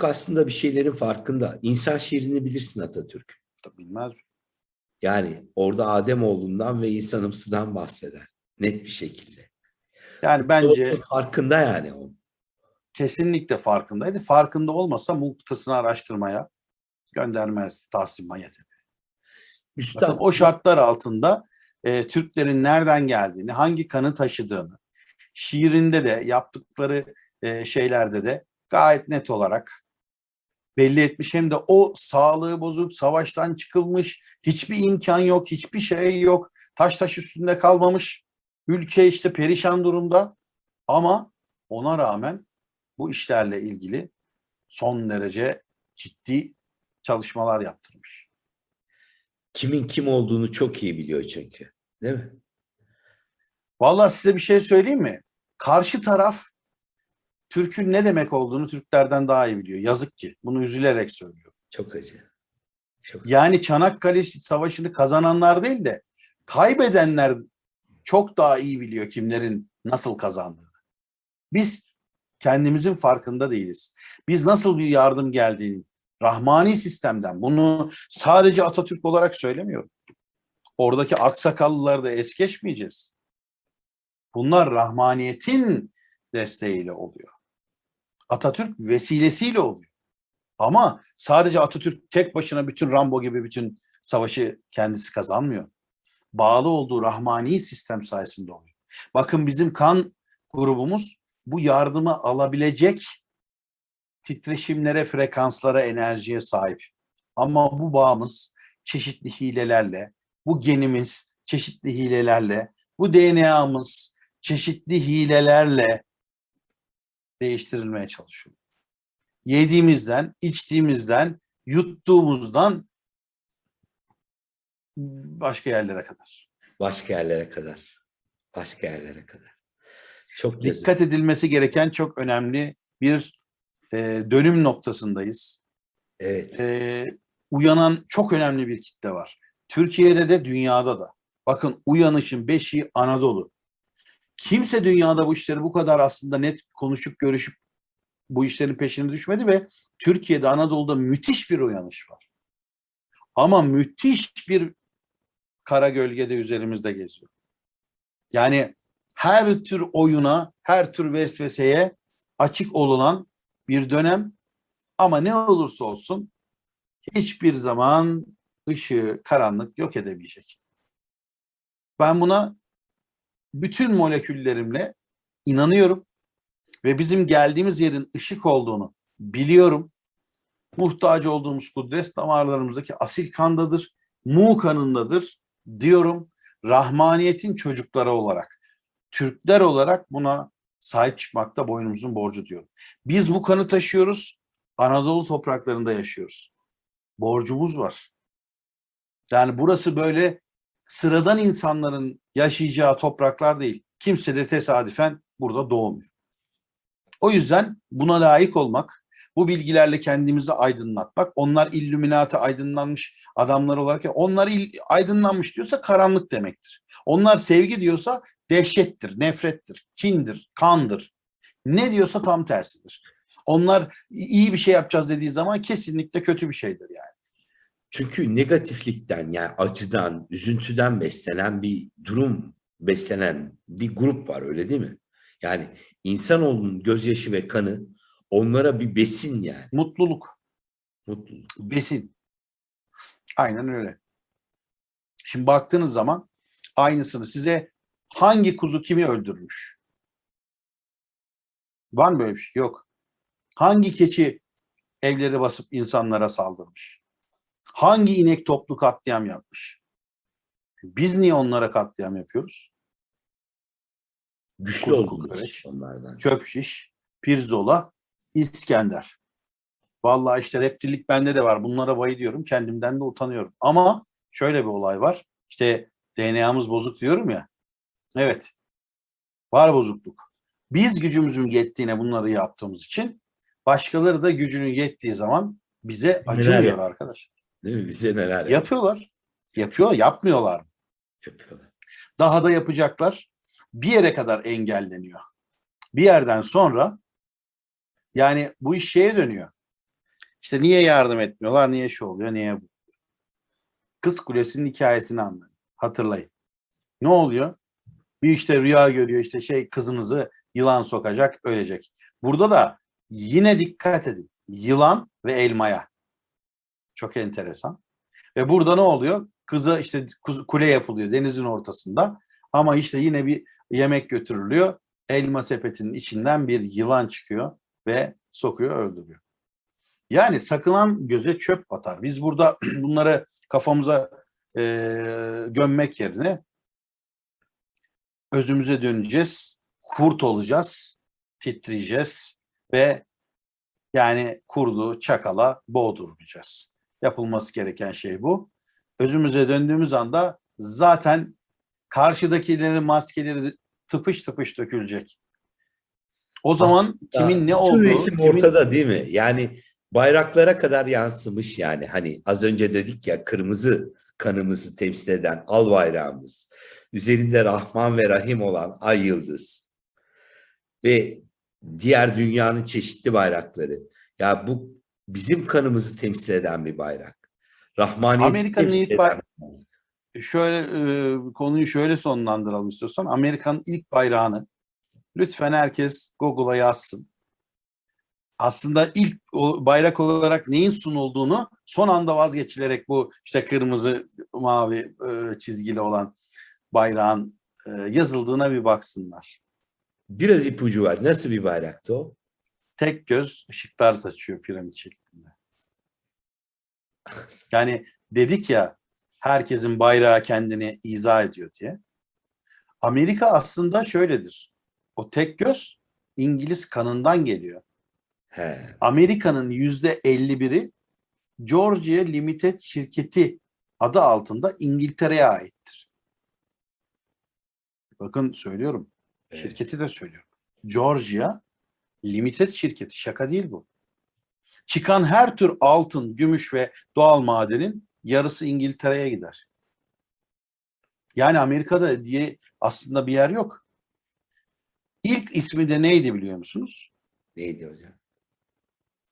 aslında bir şeylerin farkında. İnsan şiirini bilirsin Atatürk. Bilmez mi? Yani orada Ademoğlundan ve insanımsıdan bahseder. Net bir şekilde. Yani bence O farkında yani o. kesinlikle farkındaydı. Farkında olmasa muhtısını araştırmaya göndermez Tahsin Mayet'e. Üstad o şartlar altında e, Türklerin nereden geldiğini, hangi kanı taşıdığını, şiirinde de yaptıkları e, şeylerde de gayet net olarak belli etmiş. Hem de o sağlığı bozuk, savaştan çıkılmış, hiçbir imkan yok, hiçbir şey yok, taş taş üstünde kalmamış. Ülke işte perişan durumda ama ona rağmen bu işlerle ilgili son derece ciddi çalışmalar yaptırmış. kimin kim olduğunu çok iyi biliyor çünkü. Değil mi? Vallahi size bir şey söyleyeyim mi? Karşı taraf Türk'ün ne demek olduğunu Türklerden daha iyi biliyor. Yazık ki. Bunu üzülerek söylüyorum. Çok acı. Çok Yani Çanakkale Savaşı'nı kazananlar değil de kaybedenler çok daha iyi biliyor kimlerin nasıl kazandığını. Biz kendimizin farkında değiliz. Biz nasıl bir yardım geldiğini, Rahmani sistemden bunu sadece Atatürk olarak söylemiyorum. Oradaki aksakallıları da es geçmeyeceğiz. Bunlar Rahmaniyetin desteğiyle oluyor. Atatürk vesilesiyle oluyor. Ama sadece Atatürk tek başına bütün Rambo gibi bütün savaşı kendisi kazanmıyor. Bağlı olduğu Rahmani sistem sayesinde oluyor. Bakın bizim kan grubumuz bu yardımı alabilecek titreşimlere, frekanslara, enerjiye sahip. Ama bu bağımız çeşitli hilelerle, bu genimiz çeşitli hilelerle, bu DNA'mız çeşitli hilelerle değiştirilmeye çalışıyor. Yediğimizden, içtiğimizden, yuttuğumuzdan başka yerlere kadar. başka yerlere kadar. Başka yerlere kadar. Çok yazık. Dikkat edilmesi gereken çok önemli bir e, dönüm noktasındayız. Evet. e, uyanan çok önemli bir kitle var. Türkiye'de de dünyada da. Bakın uyanışın beşiği Anadolu. Kimse dünyada bu işleri bu kadar aslında net konuşup görüşüp bu işlerin peşine düşmedi ve Türkiye'de Anadolu'da müthiş bir uyanış var. Ama müthiş bir kara gölgede üzerimizde geziyor. Yani her tür oyuna, her tür vesveseye açık olunan bir dönem ama ne olursa olsun hiçbir zaman ışığı, karanlık yok edemeyecek. Ben buna bütün moleküllerimle inanıyorum ve bizim geldiğimiz yerin ışık olduğunu biliyorum. Muhtaç olduğumuz kudret damarlarımızdaki asil kandadır, mu kanındadır diyorum. Rahmaniyetin çocukları olarak, Türkler olarak buna sahip çıkmakta boynumuzun borcu diyorum. Biz bu kanı taşıyoruz. Anadolu topraklarında yaşıyoruz. Borcumuz var. Yani burası böyle sıradan insanların yaşayacağı topraklar değil. Kimse de tesadüfen burada doğmuyor. O yüzden buna layık olmak, bu bilgilerle kendimizi aydınlatmak, onlar illüminati aydınlanmış adamlar olarak onlar aydınlanmış diyorsa karanlık demektir. Onlar sevgi diyorsa dehşettir, nefrettir, kindir, kandır. Ne diyorsa tam tersidir. Onlar iyi bir şey yapacağız dediği zaman kesinlikle kötü bir şeydir yani. Çünkü negatiflikten yani acıdan, üzüntüden beslenen bir durum beslenen bir grup var öyle değil mi? Yani insanoğlunun gözyaşı ve kanı onlara bir besin yani. Mutluluk, Mutluluk. besin. Aynen öyle. Şimdi baktığınız zaman aynısını size hangi kuzu kimi öldürmüş? Var mı böyle bir şey? Yok. Hangi keçi evleri basıp insanlara saldırmış? Hangi inek toplu katliam yapmış? Biz niye onlara katliam yapıyoruz? Güçlü olduğumuz onlardan. Çöp şiş, pirzola, İskender. Vallahi işte reptillik bende de var. Bunlara bayılıyorum. Kendimden de utanıyorum. Ama şöyle bir olay var. İşte DNA'mız bozuk diyorum ya. Evet. Var bozukluk. Biz gücümüzün yettiğine bunları yaptığımız için başkaları da gücünün yettiği zaman bize acımıyor arkadaşlar. Değil mi? Bize neler yap- Yapıyorlar. Yapıyor, yapmıyorlar. yapıyorlar. Daha da yapacaklar. Bir yere kadar engelleniyor. Bir yerden sonra yani bu iş şeye dönüyor. İşte niye yardım etmiyorlar, niye şu oluyor, niye bu. Kız Kulesi'nin hikayesini anlayın. Hatırlayın. Ne oluyor? Bir işte rüya görüyor işte şey kızınızı yılan sokacak, ölecek. Burada da yine dikkat edin. Yılan ve elmaya. Çok enteresan. Ve burada ne oluyor? Kıza işte kule yapılıyor denizin ortasında. Ama işte yine bir yemek götürülüyor. Elma sepetinin içinden bir yılan çıkıyor ve sokuyor, öldürüyor. Yani sakınan göze çöp batar. Biz burada bunları kafamıza eee, gömmek yerine özümüze döneceğiz, kurt olacağız, titreyeceğiz ve yani kurdu, çakala boğdurmayacağız. Yapılması gereken şey bu. Özümüze döndüğümüz anda zaten karşıdakilerin maskeleri tıpış tıpış dökülecek. O zaman kimin ne Bütün olduğu, resim kimin ortada değil mi? Yani bayraklara kadar yansımış yani. Hani az önce dedik ya kırmızı kanımızı temsil eden al bayrağımız. Üzerinde Rahman ve Rahim olan ay yıldız. Ve diğer dünyanın çeşitli bayrakları. Ya bu bizim kanımızı temsil eden bir bayrak. Rahmaniyeti Amerika'nın ilk eden bay- bir bayrak. şöyle e, konuyu şöyle sonlandıralım istiyorsan. Amerika'nın ilk bayrağını lütfen herkes Google'a yazsın. Aslında ilk o bayrak olarak neyin sunulduğunu son anda vazgeçilerek bu işte kırmızı mavi e, çizgili olan bayrağın e, yazıldığına bir baksınlar. Biraz ipucu var. Nasıl bir bayraktı o? Tek göz ışıklar saçıyor piramit şeklinde. Yani dedik ya herkesin bayrağı kendini izah ediyor diye. Amerika aslında şöyledir. O tek göz İngiliz kanından geliyor. He. Amerika'nın yüzde 51'i Georgia Limited şirketi adı altında İngiltere'ye aittir. Bakın söylüyorum. Evet. Şirketi de söylüyorum. Georgia Limited şirketi. Şaka değil bu. Çıkan her tür altın, gümüş ve doğal madenin yarısı İngiltere'ye gider. Yani Amerika'da diye aslında bir yer yok. İlk ismi de neydi biliyor musunuz? Neydi hocam?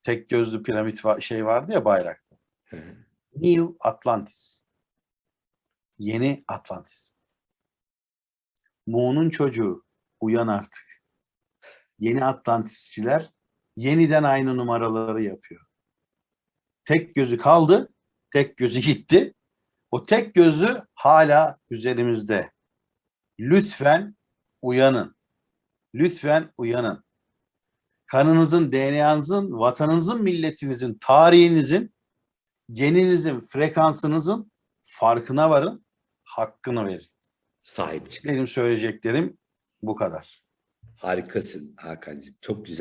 Tek gözlü piramit va- şey vardı ya bayrakta. Hı hı. New Atlantis. Yeni Atlantis. Mu'nun çocuğu uyan artık. Yeni Atlantisçiler yeniden aynı numaraları yapıyor. Tek gözü kaldı, tek gözü gitti. O tek gözü hala üzerimizde. Lütfen uyanın. Lütfen uyanın. Kanınızın, DNA'nızın, vatanınızın, milletinizin, tarihinizin geninizin, frekansınızın farkına varın, hakkını verin. Sahip çık. Benim söyleyeceklerim bu kadar. Harikasın Hakan'cığım. Çok güzel.